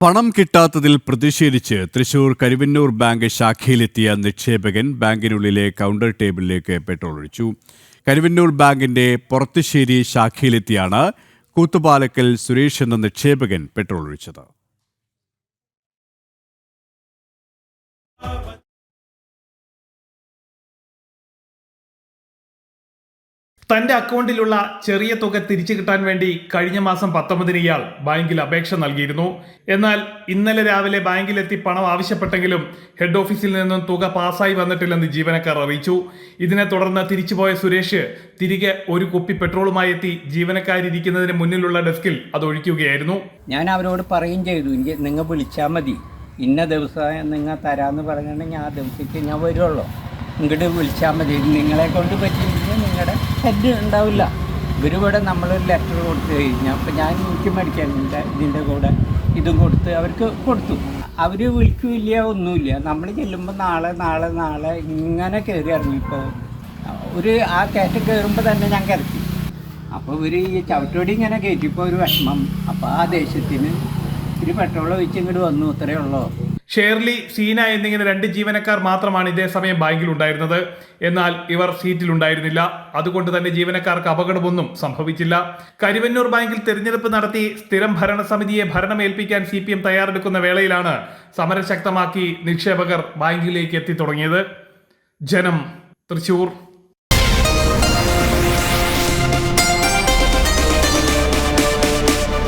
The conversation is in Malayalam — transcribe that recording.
പണം കിട്ടാത്തതിൽ പ്രതിഷേധിച്ച് തൃശൂർ കരുവന്നൂർ ബാങ്ക് ശാഖയിലെത്തിയ നിക്ഷേപകൻ ബാങ്കിനുള്ളിലെ കൗണ്ടർ ടേബിളിലേക്ക് പെട്രോൾ ഒഴിച്ചു. കരുവന്നൂർ ബാങ്കിന്റെ പുറത്തുശ്ശേരി ശാഖയിലെത്തിയാണ് കൂത്തുപാലക്കൽ സുരേഷ് എന്ന നിക്ഷേപകൻ പെട്രോൾ ഒഴിച്ചത്. തന്റെ അക്കൗണ്ടിലുള്ള ചെറിയ തുക തിരിച്ചു കിട്ടാൻ വേണ്ടി കഴിഞ്ഞ മാസം പത്തൊമ്പതിന് ഇയാൾ ബാങ്കിൽ അപേക്ഷ നൽകിയിരുന്നു. എന്നാൽ ഇന്നലെ രാവിലെ ബാങ്കിലെത്തി പണം ആവശ്യപ്പെട്ടെങ്കിലും ഹെഡ് ഓഫീസിൽ നിന്നും തുക പാസ്സായി വന്നിട്ടില്ലെന്ന് ജീവനക്കാർ അറിയിച്ചു. ഇതിനെ തുടർന്ന് തിരിച്ചുപോയ സുരേഷ് തിരികെ ഒരു കുപ്പി പെട്രോളുമായി എത്തി ജീവനക്കാരിരിക്കുന്നതിന് മുന്നിലുള്ള ഡെസ്കിൽ അത് ഒഴിക്കുകയായിരുന്നു. ഞാൻ അവരോട് പറയുകയും ചെയ്തു നിങ്ങൾ വിളിച്ചാൽ മതി. ഇന്ന ദിവസം നിങ്ങൾ തരാമെന്ന് പറഞ്ഞിട്ടുണ്ടെങ്കിൽ ആ ദിവസത്തേക്ക് ഞാൻ വരുള്ളൂ. ഇങ്ങോട്ട് വിളിച്ചാൽ മതി. നിങ്ങളെ കൊണ്ട് നിങ്ങളുടെ ഹെഡ് ഉണ്ടാവില്ല. ഇവരിവിടെ നമ്മളൊരു ലെറ്റർ കൊടുത്തു കഴിഞ്ഞാൽ അപ്പം ഞാൻ എനിക്ക് മേടിക്കാൻ ഇതിന്റെ കൂടെ ഇതും കൊടുത്ത് അവർക്ക് കൊടുത്തു. അവർ വിളിക്കില്ല ഒന്നുമില്ല. നമ്മൾ ചെല്ലുമ്പോൾ നാളെ നാളെ നാളെ ഇങ്ങനെ കയറി ഇറങ്ങിപ്പോൾ ഒരു ആ കയറ്റം കയറുമ്പോൾ തന്നെ ഞാൻ കയറ്റി അപ്പോൾ ഇവർ ഈ ചവിട്ടോടി ഇങ്ങനെ കയറ്റിയപ്പോൾ ഒരു വിഷമം. അപ്പോൾ ആ ദേഷ്യത്തിന് ഇത്തിരി പെട്രോൾ ഒഴിച്ച് ഇങ്ങോട്ട് വന്നു അത്രയേ ഉള്ളൂ. ഷേർലി സീന എന്നിങ്ങനെ രണ്ട് ജീവനക്കാർ മാത്രമാണ് ഇതേ സമയം ബാങ്കിൽ ഉണ്ടായിരുന്നത് എന്നാൽ ഇവർ സീറ്റിൽ ഉണ്ടായിരുന്നില്ല അതുകൊണ്ട് തന്നെ ജീവനക്കാർക്ക് അപകടമൊന്നും സംഭവിച്ചില്ല. കരിവന്നൂർ ബാങ്കിൽ തെരഞ്ഞെടുപ്പ് നടത്തി സ്ഥിരം ഭരണസമിതിയെ ഭരണമേൽപ്പിക്കാൻ സി പി എം തയ്യാറെടുക്കുന്ന വേളയിലാണ് സമരം ശക്തമാക്കി നിക്ഷേപകർ ബാങ്കിലേക്ക് എത്തി തുടങ്ങിയത് ജനം തൃശൂർ.